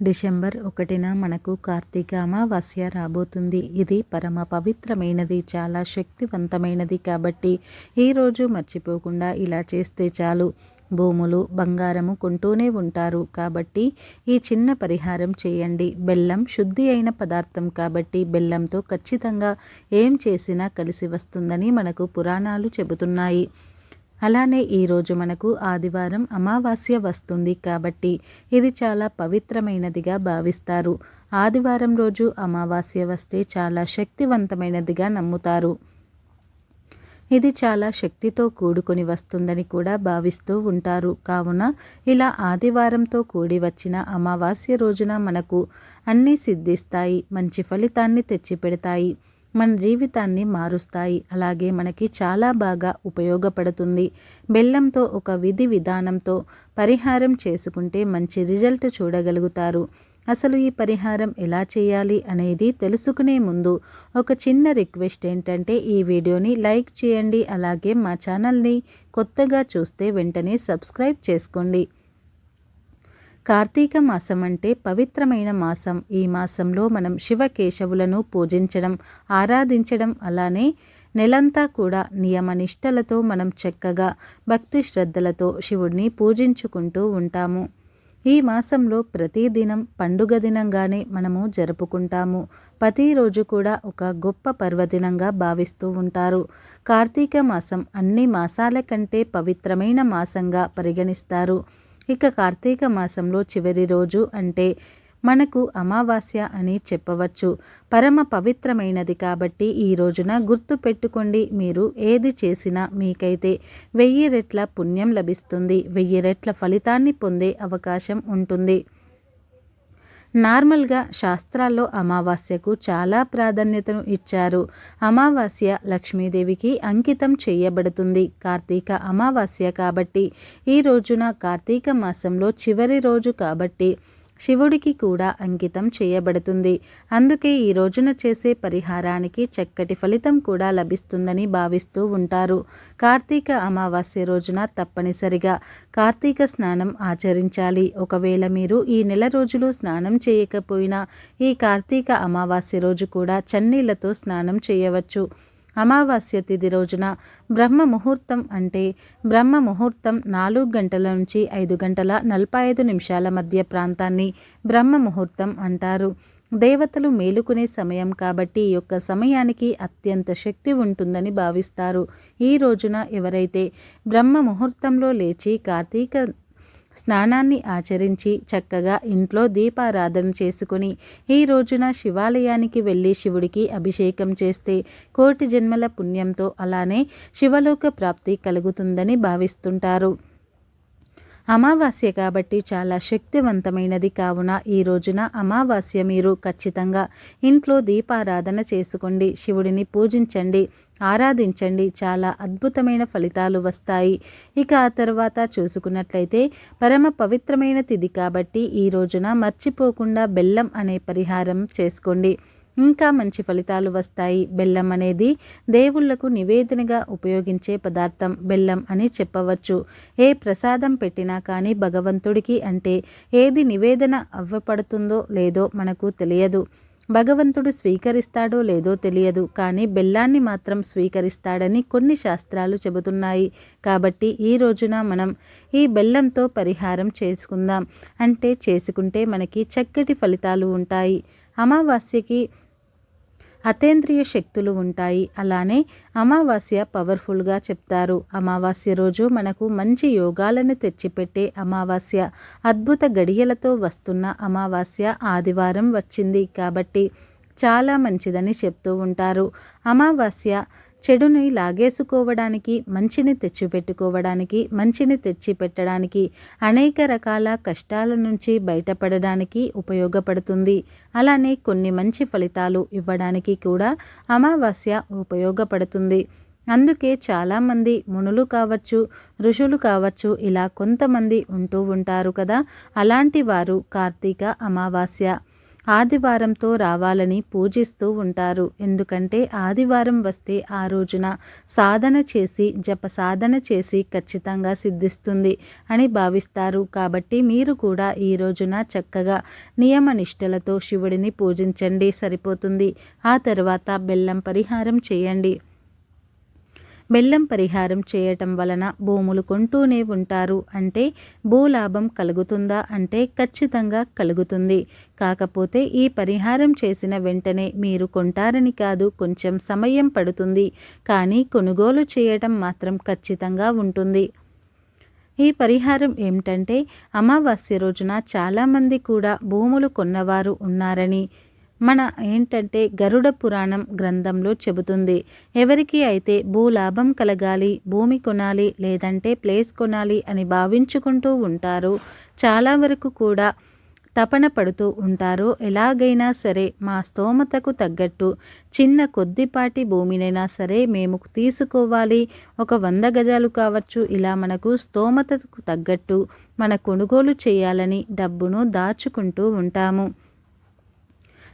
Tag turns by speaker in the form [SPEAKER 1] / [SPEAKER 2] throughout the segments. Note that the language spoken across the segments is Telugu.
[SPEAKER 1] డిసెంబర్ ఒకటిన మనకు కార్తీక అమావాస్య రాబోతుంది. ఇది పరమ పవిత్రమైనది చాలా శక్తివంతమైనది కాబట్టి ఈరోజు మర్చిపోకుండా ఇలా చేస్తే చాలు. భూములు బంగారము కొంటూనే ఉంటారు కాబట్టి ఈ చిన్న పరిహారం చేయండి. బెల్లం శుద్ధి అయిన పదార్థం కాబట్టి బెల్లంతో ఖచ్చితంగా ఏం చేసినా కలిసి వస్తుందని మనకు పురాణాలు చెబుతున్నాయి. అలానే ఈరోజు మనకు ఆదివారం అమావాస్య వస్తుంది కాబట్టి ఇది చాలా పవిత్రమైనదిగా భావిస్తారు. ఆదివారం రోజు అమావాస్య వస్తే చాలా శక్తివంతమైనదిగా నమ్ముతారు. ఇది చాలా శక్తితో కూడుకొని వస్తుందని కూడా భావిస్తూ ఉంటారు. కావున ఇలా ఆదివారంతో కూడి వచ్చిన అమావాస్య రోజున మనకు అన్నీ సిద్ధిస్తాయి మంచి ఫలితాన్ని తెచ్చిపెడతాయి. మన జీవితాన్ని మారుస్తాయి. అలాగే మనకి చాలా బాగా ఉపయోగపడుతుంది. బెల్లంతో ఒక విధి విధానంతో పరిహారం చేసుకుంటే మంచి రిజల్ట్ చూడగలుగుతారు. అసలు ఈ పరిహారం ఎలా చేయాలి అనేది తెలుసుకునే ముందు ఒక చిన్న రిక్వెస్ట్ ఏంటంటే ఈ వీడియోని లైక్ చేయండి. అలాగే మా ఛానల్ని కొత్తగా చూస్తే వెంటనే సబ్స్క్రైబ్ చేసుకోండి. కార్తీక మాసం అంటే పవిత్రమైన మాసం. ఈ మాసంలో మనం శివకేశవులను పూజించడం ఆరాధించడం అలానే నెలంతా కూడా నియమనిష్టలతో మనం చక్కగా భక్తి శ్రద్ధలతో శివుడిని పూజించుకుంటూ ఉంటాము. ఈ మాసంలో ప్రతిదినం పండుగ దినంగానే మనము జరుపుకుంటాము. ప్రతిరోజు కూడా ఒక గొప్ప పర్వదినంగా భావిస్తూ ఉంటారు. కార్తీక మాసం అన్ని మాసాల కంటే పవిత్రమైన మాసంగా పరిగణిస్తారు. ఇక కార్తీక మాసంలో చివరి రోజు అంటే మనకు అమావాస్య అని చెప్పవచ్చు. పరమ పవిత్రమైనది కాబట్టి ఈ రోజున గుర్తు పెట్టుకోండి మీరు ఏది చేసినా మీకైతే వెయ్యి రెట్ల పుణ్యం లభిస్తుంది. వెయ్యి రెట్ల ఫలితాన్ని పొందే అవకాశం ఉంటుంది. నార్మల్గా శాస్త్రాల్లో అమావాస్యకు చాలా ప్రాధాన్యతను ఇచ్చారు. అమావాస్య లక్ష్మీదేవికి అంకితం చేయబడుతుంది. కార్తీక అమావాస్య కాబట్టి ఈ రోజున కార్తీక మాసంలో చివరి రోజు కాబట్టి శివుడికి కూడా అంకితం చేయబడుతుంది. అందుకే ఈ రోజున చేసే పరిహారానికి చక్కటి ఫలితం కూడా లభిస్తుందని భావిస్తూ ఉంటారు. కార్తీక అమావాస్య రోజున తప్పనిసరిగా కార్తీక స్నానం ఆచరించాలి. ఒకవేళ మీరు ఈ నెల రోజులు స్నానం చేయకపోయినా ఈ కార్తీక అమావాస్య రోజు కూడా చన్నీళ్ళతో స్నానం చేయవచ్చు. అమావాస్య తిథి రోజున బ్రహ్మ ముహూర్తం అంటే బ్రహ్మ ముహూర్తం నాలుగు గంటల నుంచి ఐదు గంటల నలభై ఐదు నిమిషాల మధ్య ప్రాంతాన్ని బ్రహ్మ ముహూర్తం అంటారు. దేవతలు మేలుకునే సమయం కాబట్టి ఈ యొక్క సమయానికి అత్యంత శక్తి ఉంటుందని భావిస్తారు. ఈ రోజున ఎవరైతే బ్రహ్మ ముహూర్తంలో లేచి కార్తీక స్నానాన్ని ఆచరించి చక్కగా ఇంట్లో దీపారాధన చేసుకుని ఈ రోజున శివాలయానికి వెళ్ళి శివుడికి అభిషేకం చేస్తే కోటి జన్మల పుణ్యంతో అలానే శివలోక ప్రాప్తి కలుగుతుందని భావిస్తుంటారు. అమావాస్య కాబట్టి చాలా శక్తివంతమైనది కావున ఈ రోజున అమావాస్య మీరు ఖచ్చితంగా ఇంట్లో దీపారాధన చేసుకోండి శివుడిని పూజించండి ఆరాధించండి. చాలా అద్భుతమైన ఫలితాలు వస్తాయి. ఇక ఆ తర్వాత చూసుకున్నట్లయితే పరమ పవిత్రమైన తిథి కాబట్టి ఈ రోజున మర్చిపోకుండా బెల్లం అనే పరిహారం చేసుకోండి. ఇంకా మంచి ఫలితాలు వస్తాయి. బెల్లం అనేది దేవుళ్ళకు నివేదనగా ఉపయోగించే పదార్థం. బెల్లం అని చెప్పవచ్చు. ఏ ప్రసాదం పెట్టినా కానీ భగవంతుడికి అంటే ఏది నివేదన అవ్వపడుతుందో లేదో మనకు తెలియదు. భగవంతుడు స్వీకరిస్తాడో లేదో తెలియదు. కానీ బెల్లాన్ని మాత్రం స్వీకరిస్తాడని కొన్ని శాస్త్రాలు చెబుతున్నాయి. కాబట్టి ఈ రోజున మనం ఈ బెల్లంతో పరిహారం చేసుకుందాం. అంటే చేసుకుంటే మనకి చక్కటి ఫలితాలు ఉంటాయి. అమావాస్యకి అతేంద్రియ శక్తులు ఉంటాయి. అలానే అమావాస్య పవర్ఫుల్గా చెప్తారు. అమావాస్య రోజు మనకు మంచి యోగాలను తెచ్చిపెట్టే అమావాస్య అద్భుత గడియలతో వస్తున్న అమావాస్య ఆదివారం వచ్చింది కాబట్టి చాలా మంచిదని చెప్తూ ఉంటారు. అమావాస్య చెడుని లాగేసుకోవడానికి మంచిని తెచ్చిపెట్టుకోవడానికి మంచిని తెచ్చి పెట్టడానికి అనేక రకాల కష్టాల నుంచి బయటపడడానికి ఉపయోగపడుతుంది. అలానే కొన్ని మంచి ఫలితాలు ఇవ్వడానికి కూడా అమావాస్య ఉపయోగపడుతుంది. అందుకే చాలామంది మునులు కావచ్చు ఋషులు కావచ్చు ఇలా కొంతమంది ఉంటూ ఉంటారు కదా. అలాంటి వారు కార్తీక అమావాస్య. ఆదివారంతో రావాలని పూజిస్తూ ఉంటారు. ఎందుకంటే ఆదివారం వస్తే ఆ రోజున సాధన చేసి జప సాధన చేసి ఖచ్చితంగా సిద్ధిస్తుంది అని భావిస్తారు. కాబట్టి మీరు కూడా ఈ రోజున చక్కగా నియమ నిష్టలతో శివుడిని పూజించండి సరిపోతుంది. ఆ తర్వాత బెల్లం పరిహారం చేయండి. బెల్లం పరిహారం చేయటం వలన భూములు కొంటూనే ఉంటారు. అంటే భూలాభం కలుగుతుందా? అంటే ఖచ్చితంగా కలుగుతుంది. కాకపోతే ఈ పరిహారం చేసిన వెంటనే మీరు కొంటారని కాదు కొంచెం సమయం పడుతుంది. కానీ కొనుగోలు చేయటం మాత్రం ఖచ్చితంగా ఉంటుంది. ఈ పరిహారం ఏమిటంటే అమావాస్య రోజున చాలామంది కూడా భూములు కొన్నవారు ఉన్నారని మన ఏంటంటే గరుడ పురాణం గ్రంథంలో చెబుతుంది. ఎవరికి అయితే భూలాభం కలగాలి భూమి కొనాలి లేదంటే ప్లేస్ కొనాలి అని భావించుకుంటూ ఉంటారు చాలా వరకు కూడా తపన పడుతూ ఉంటారో ఎలాగైనా సరే మా స్తోమతకు తగ్గట్టు చిన్న కొద్దిపాటి భూమినైనా సరే మేము తీసుకోవాలి. ఒక వంద గజాలు కావచ్చు ఇలా మనకు స్తోమతకు తగ్గట్టు మన కొనుగోలు చేయాలని డబ్బును దాచుకుంటూ ఉంటాము.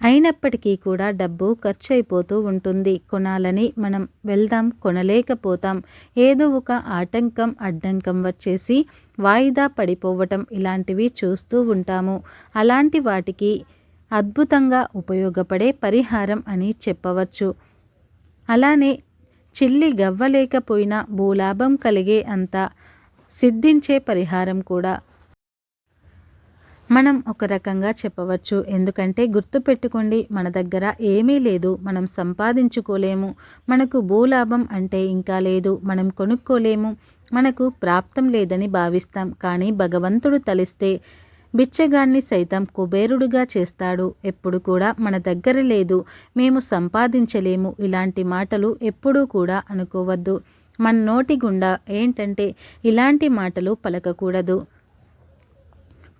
[SPEAKER 1] అయినప్పటికీ కూడా డబ్బు ఖర్చు అయిపోతూ ఉంటుంది. కొనాలని మనం వెళ్దాం కొనలేకపోతాం. ఏదో ఒక ఆటంకం అడ్డంకం వచ్చేసి వాయిదా పడిపోవటం ఇలాంటివి చూస్తూ ఉంటాము. అలాంటి వాటికి అద్భుతంగా ఉపయోగపడే పరిహారం అని చెప్పవచ్చు. అలానే చిల్లి గవ్వలేకపోయినా భూలాభం కలిగే అంత సిద్ధించే పరిహారం కూడా మనం ఒక రకంగా చెప్పవచ్చు. ఎందుకంటే గుర్తుపెట్టుకోండి మన దగ్గర ఏమీ లేదు. మనం సంపాదించుకోలేము. మనకు భూలాభం అంటే ఇంకా లేదు. మనం కొనుక్కోలేము. మనకు ప్రాప్తం లేదని భావిస్తాం. కానీ భగవంతుడు తలిస్తే బిచ్చగాన్ని సైతం కుబేరుడుగా చేస్తాడు. ఎప్పుడు కూడా మన దగ్గర లేదు. మేము సంపాదించలేము. ఇలాంటి మాటలు ఎప్పుడూ కూడా అనుకోవద్దు. మన నోటి గుండా ఏంటంటే ఇలాంటి మాటలు పలకకూడదు.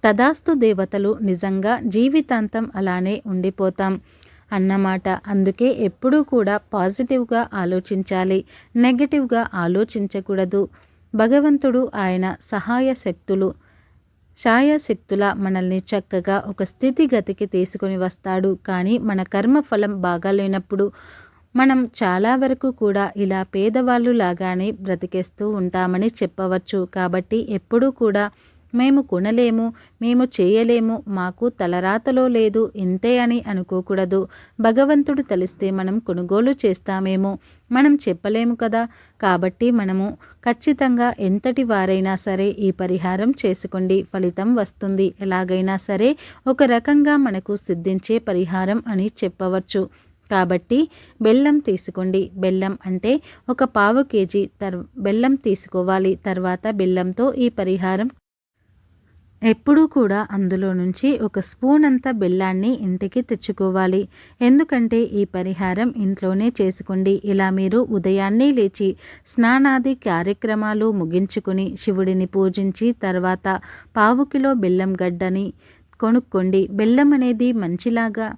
[SPEAKER 1] తదాస్తు దేవతలు నిజంగా జీవితాంతం అలానే ఉండిపోతాం అన్నమాట. అందుకే ఎప్పుడూ కూడా పాజిటివ్గా ఆలోచించాలి నెగటివ్గా ఆలోచించకూడదు. భగవంతుడు ఆయన సహాయ శక్తులు ఛాయాశక్తుల మనల్ని చక్కగా ఒక స్థితిగతికి తీసుకొని వస్తాడు. కానీ మన కర్మఫలం బాగాలేనప్పుడు మనం చాలా వరకు కూడా ఇలా పేదవాళ్ళు లాగానే బ్రతికేస్తూ ఉంటామని చెప్పవచ్చు. కాబట్టి ఎప్పుడూ కూడా మేము కొనలేము మేము చేయలేము మాకు తలరాతలో లేదు ఇంతే అని అనుకోకూడదు. భగవంతుడు తెలిస్తే మనం కొనుగోలు చేస్తామేమో మనం చెప్పలేము కదా. కాబట్టి మనము ఖచ్చితంగా ఎంతటి వారైనా సరే ఈ పరిహారం చేసుకోండి ఫలితం వస్తుంది. ఎలాగైనా సరే ఒక రకంగా మనకు సిద్ధించే పరిహారం అని చెప్పవచ్చు. కాబట్టి బెల్లం తీసుకోండి. బెల్లం అంటే ఒక పావు కేజీ తర్ బెల్లం తీసుకోవాలి. తర్వాత బెల్లంతో ఈ పరిహారం ఎప్పుడూ కూడా అందులో నుంచి ఒక స్పూన్ అంత బెల్లాన్ని ఇంటికి తెచ్చుకోవాలి. ఎందుకంటే ఈ పరిహారం ఇంట్లోనే చేసుకోండి. ఇలా మీరు ఉదయాన్నే లేచి స్నానాది కార్యక్రమాలు ముగించుకుని శివుడిని పూజించి తర్వాత పావు కిలో బెల్లం గడ్డని కొనుక్కోండి. బెల్లం అనేది మంచిలాగా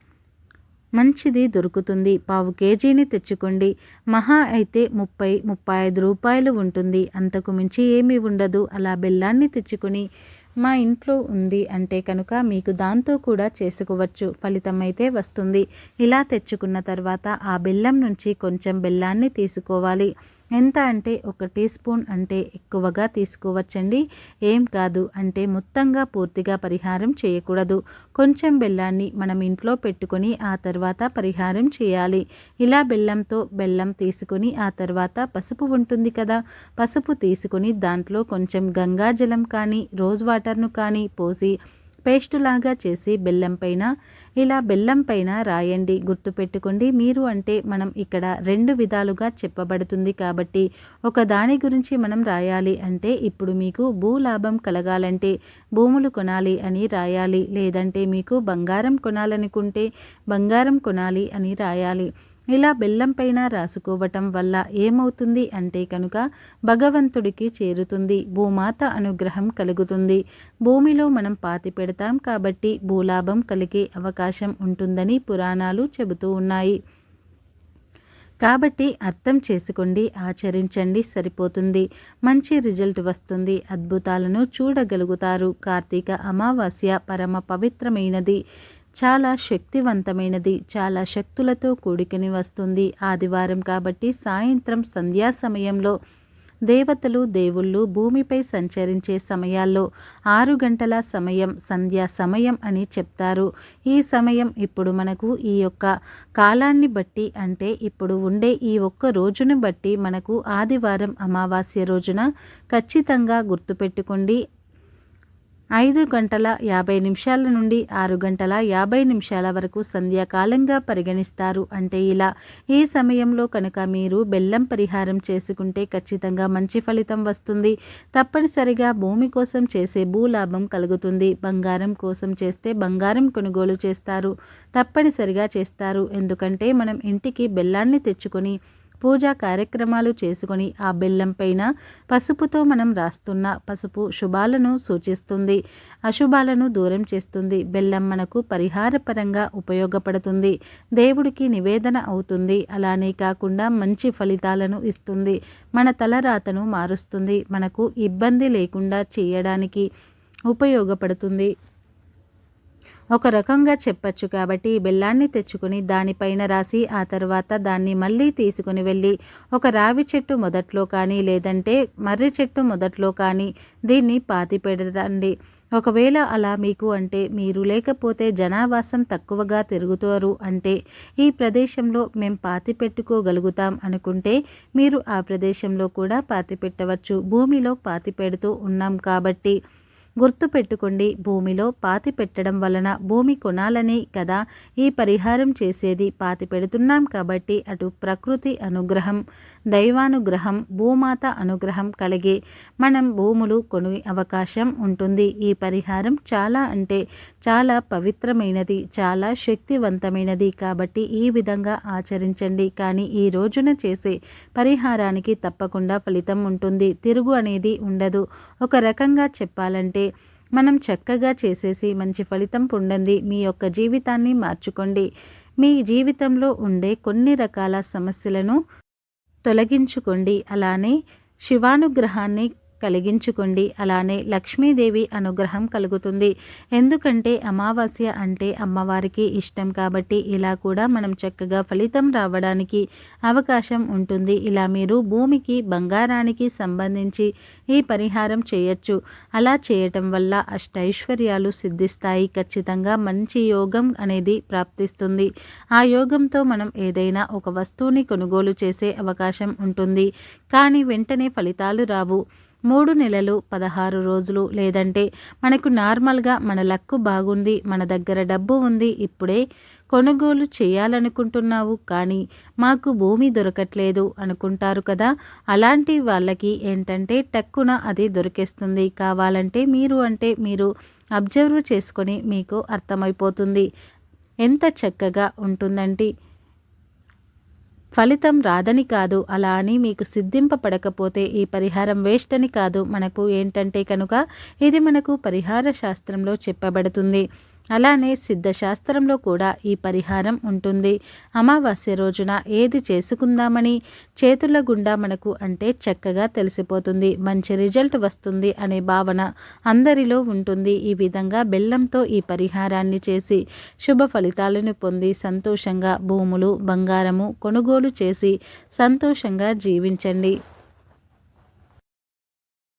[SPEAKER 1] మంచిది దొరుకుతుంది. పావు కేజీని తెచ్చుకోండి. మహా అయితే ముప్పై ముప్పై ఐదు రూపాయలు ఉంటుంది. అంతకు మించి ఏమీ ఉండదు. అలా బెల్లాన్ని తెచ్చుకొని మా ఇంట్లో ఉంది అంటే కనుక మీకు దాంతో కూడా చేసుకోవచ్చు. ఫలితమైతే వస్తుంది. ఇలా తెచ్చుకున్న తర్వాత ఆ బెల్లం నుంచి కొంచెం బెల్లాన్ని తీసుకోవాలి. ఎంత అంటే ఒక టీ స్పూన్ అంటే ఎక్కువగా తీసుకోవచ్చండి. ఏం కాదు అంటే మొత్తంగా పూర్తిగా పరిహారం చేయకూడదు. కొంచెం బెల్లాన్ని మనం ఇంట్లో పెట్టుకొని ఆ తర్వాత పరిహారం చేయాలి. ఇలా బెల్లంతో బెల్లం తీసుకొని ఆ తర్వాత పసుపు ఉంటుంది కదా పసుపు తీసుకొని దాంట్లో కొంచెం గంగాజలం కానీ రోజ్ వాటర్ను కానీ పోసి పేస్ట్ లాగా చేసి బెల్లం పైన ఇలా బెల్లం పైన రాయండి. గుర్తుపెట్టుకోండి మీరు అంటే మనం ఇక్కడ రెండు విధాలుగా చెప్పబడుతుంది కాబట్టి ఒక దాని గురించి మనం రాయాలి అంటే ఇప్పుడు మీకు భూలాభం కలగాలంటే భూములు కొనాలి అని రాయాలి లేదంటే మీకు బంగారం కొనాలనుకుంటే బంగారం కొనాలి అని రాయాలి. ఇలా బెల్లం పైన రాసుకోవటం వల్ల ఏమవుతుంది అంటే కనుక భగవంతుడికి చేరుతుంది. భూమాత అనుగ్రహం కలుగుతుంది. భూమిలో మనం పాతి పెడతాం కాబట్టి భూలాభం కలిగే అవకాశం ఉంటుందని పురాణాలు చెబుతూ ఉన్నాయి. కాబట్టి అర్థం చేసుకోండి ఆచరించండి సరిపోతుంది. మంచి రిజల్ట్ వస్తుంది. అద్భుతాలను చూడగలుగుతారు. కార్తీక అమావాస్య పరమ పవిత్రమైనది. చాలా శక్తివంతమైనది చాలా శక్తులతో కూడికని వస్తుంది. ఆదివారం కాబట్టి సాయంత్రం సంధ్యా సమయంలో దేవతలు దేవుళ్ళు భూమిపై సంచరించే సమయాల్లో ఆరు గంటల సమయం సంధ్యా సమయం అని చెప్తారు. ఈ సమయం ఇప్పుడు మనకు ఈ యొక్క కాలాన్ని బట్టి అంటే ఇప్పుడు ఉండే ఈ ఒక్క రోజును బట్టి మనకు ఆదివారం అమావాస్య రోజున ఖచ్చితంగా గుర్తుపెట్టుకోండి. ఐదు గంటల యాభై నిమిషాల నుండి ఆరు గంటల యాభై నిమిషాల వరకు సంధ్యాకాలంగా పరిగణిస్తారు. అంటే ఇలా ఈ సమయంలో కనుక మీరు బెల్లం పరిహారం చేసుకుంటే ఖచ్చితంగా మంచి ఫలితం వస్తుంది. తప్పనిసరిగా భూమి కోసం చేసే భూలాభం కలుగుతుంది. బంగారం కోసం చేస్తే బంగారం కొనుగోలు చేస్తారు. తప్పనిసరిగా చేస్తారు. ఎందుకంటే మనం ఇంటికి బెల్లాన్ని తెచ్చుకొని పూజా కార్యక్రమాలు చేసుకొని ఆ బెల్లం పైన పసుపుతో మనం రాస్తున్న పసుపు శుభాలను సూచిస్తుంది. అశుభాలను దూరం చేస్తుంది. బెల్లం మనకు పరిహారపరంగా ఉపయోగపడుతుంది. దేవుడికి నివేదన అవుతుంది. అలానే కాకుండా మంచి ఫలితాలను ఇస్తుంది. మన తలరాతను మారుస్తుంది. మనకు ఇబ్బంది లేకుండా చేయడానికి ఉపయోగపడుతుంది. ఒక రకంగా చెప్పచ్చు కాబట్టి బెల్లాన్ని తెచ్చుకుని దానిపైన రాసి ఆ తర్వాత దాన్ని మళ్ళీ తీసుకుని వెళ్ళి ఒక రావి చెట్టు మొదట్లో కానీ లేదంటే మర్రి చెట్టు మొదట్లో కానీ దీన్ని పాతి పెడతండి. ఒకవేళ అలా మీకు అంటే మీరు లేకపోతే జనావాసం తక్కువగా తిరుగుతారు అంటే ఈ ప్రదేశంలో మేము పాతి పెట్టుకోగలుగుతాం అనుకుంటే మీరు ఆ ప్రదేశంలో కూడా పాతి పెట్టవచ్చు. భూమిలో పాతి పెడుతూ ఉన్నాం కాబట్టి గుర్తుపెట్టుకోండి భూమిలో పాతి పెట్టడం వలన భూమి కొనాలని కదా ఈ పరిహారం చేసేది పాతి పెడుతున్నాం కాబట్టి అటు ప్రకృతి అనుగ్రహం దైవానుగ్రహం భూమాత అనుగ్రహం కలిగే మనం భూములు కొనే అవకాశం ఉంటుంది. ఈ పరిహారం చాలా అంటే చాలా పవిత్రమైనది చాలా శక్తివంతమైనది కాబట్టి ఈ విధంగా ఆచరించండి. కానీ ఈ రోజున చేసే పరిహారానికి తప్పకుండా ఫలితం ఉంటుంది. తిరుగు అనేది ఉండదు. ఒక రకంగా చెప్పాలంటే మనం చక్కగా చేసేసి మంచి ఫలితం పొందండి. మీ యొక్క జీవితాన్ని మార్చుకోండి. మీ జీవితంలో ఉండే కొన్ని రకాల సమస్యలను తొలగించుకోండి. అలానే శివానుగ్రహాన్ని కలిగించుకోండి. అలానే లక్ష్మీదేవి అనుగ్రహం కలుగుతుంది. ఎందుకంటే అమావాస్య అంటే అమ్మవారికి ఇష్టం కాబట్టి ఇలా కూడా మనం చక్కగా ఫలితం రావడానికి అవకాశం ఉంటుంది. ఇలా మీరు భూమికి బంగారానికి సంబంధించి ఈ పరిహారం చేయొచ్చు. అలా చేయటం వల్ల అష్టైశ్వర్యాలు సిద్ధిస్తాయి. ఖచ్చితంగా మంచి యోగం అనేది ప్రాప్తిస్తుంది. ఆ యోగంతో మనం ఏదైనా ఒక వస్తువుని కొనుగోలు చేసే అవకాశం ఉంటుంది. కానీ వెంటనే ఫలితాలు రావు. మూడు నెలలు పదహారు రోజులు లేదంటే మనకు నార్మల్గా మన లక్కు బాగుంది మన దగ్గర డబ్బు ఉంది ఇప్పుడే కొనుగోలు చేయాలనుకుంటున్నావు. కానీ మాకు భూమి దొరకట్లేదు అనుకుంటారు కదా. అలాంటి వాళ్ళకి ఏంటంటే టక్కున అది దొరికేస్తుంది. కావాలంటే మీరు అంటే మీరు అబ్జర్వ్ చేసుకొని మీకు అర్థమైపోతుంది. ఎంత చక్కగా ఉంటుందంటే ఫలితం రాదని కాదు అలా అని మీకు సిద్ధింపబడకపోతే ఈ పరిహారం వేస్ట్ అని కాదు. మనకు ఏంటంటే కనుక ఇది మనకు పరిహార శాస్త్రంలో చెప్పబడుతుంది. అలానే సిద్ధశాస్త్రంలో కూడా ఈ పరిహారం ఉంటుంది. అమావాస్య రోజున ఏది చేసుకుందామని చేతుల గుండా మనకు అంటే చక్కగా తెలిసిపోతుంది. మంచి రిజల్ట్ వస్తుంది అనే భావన అందరిలో ఉంటుంది. ఈ విధంగా బెల్లంతో ఈ పరిహారాన్ని చేసి శుభ ఫలితాలను పొంది సంతోషంగా భూములు బంగారము కొనుగోలు చేసి సంతోషంగా జీవించండి.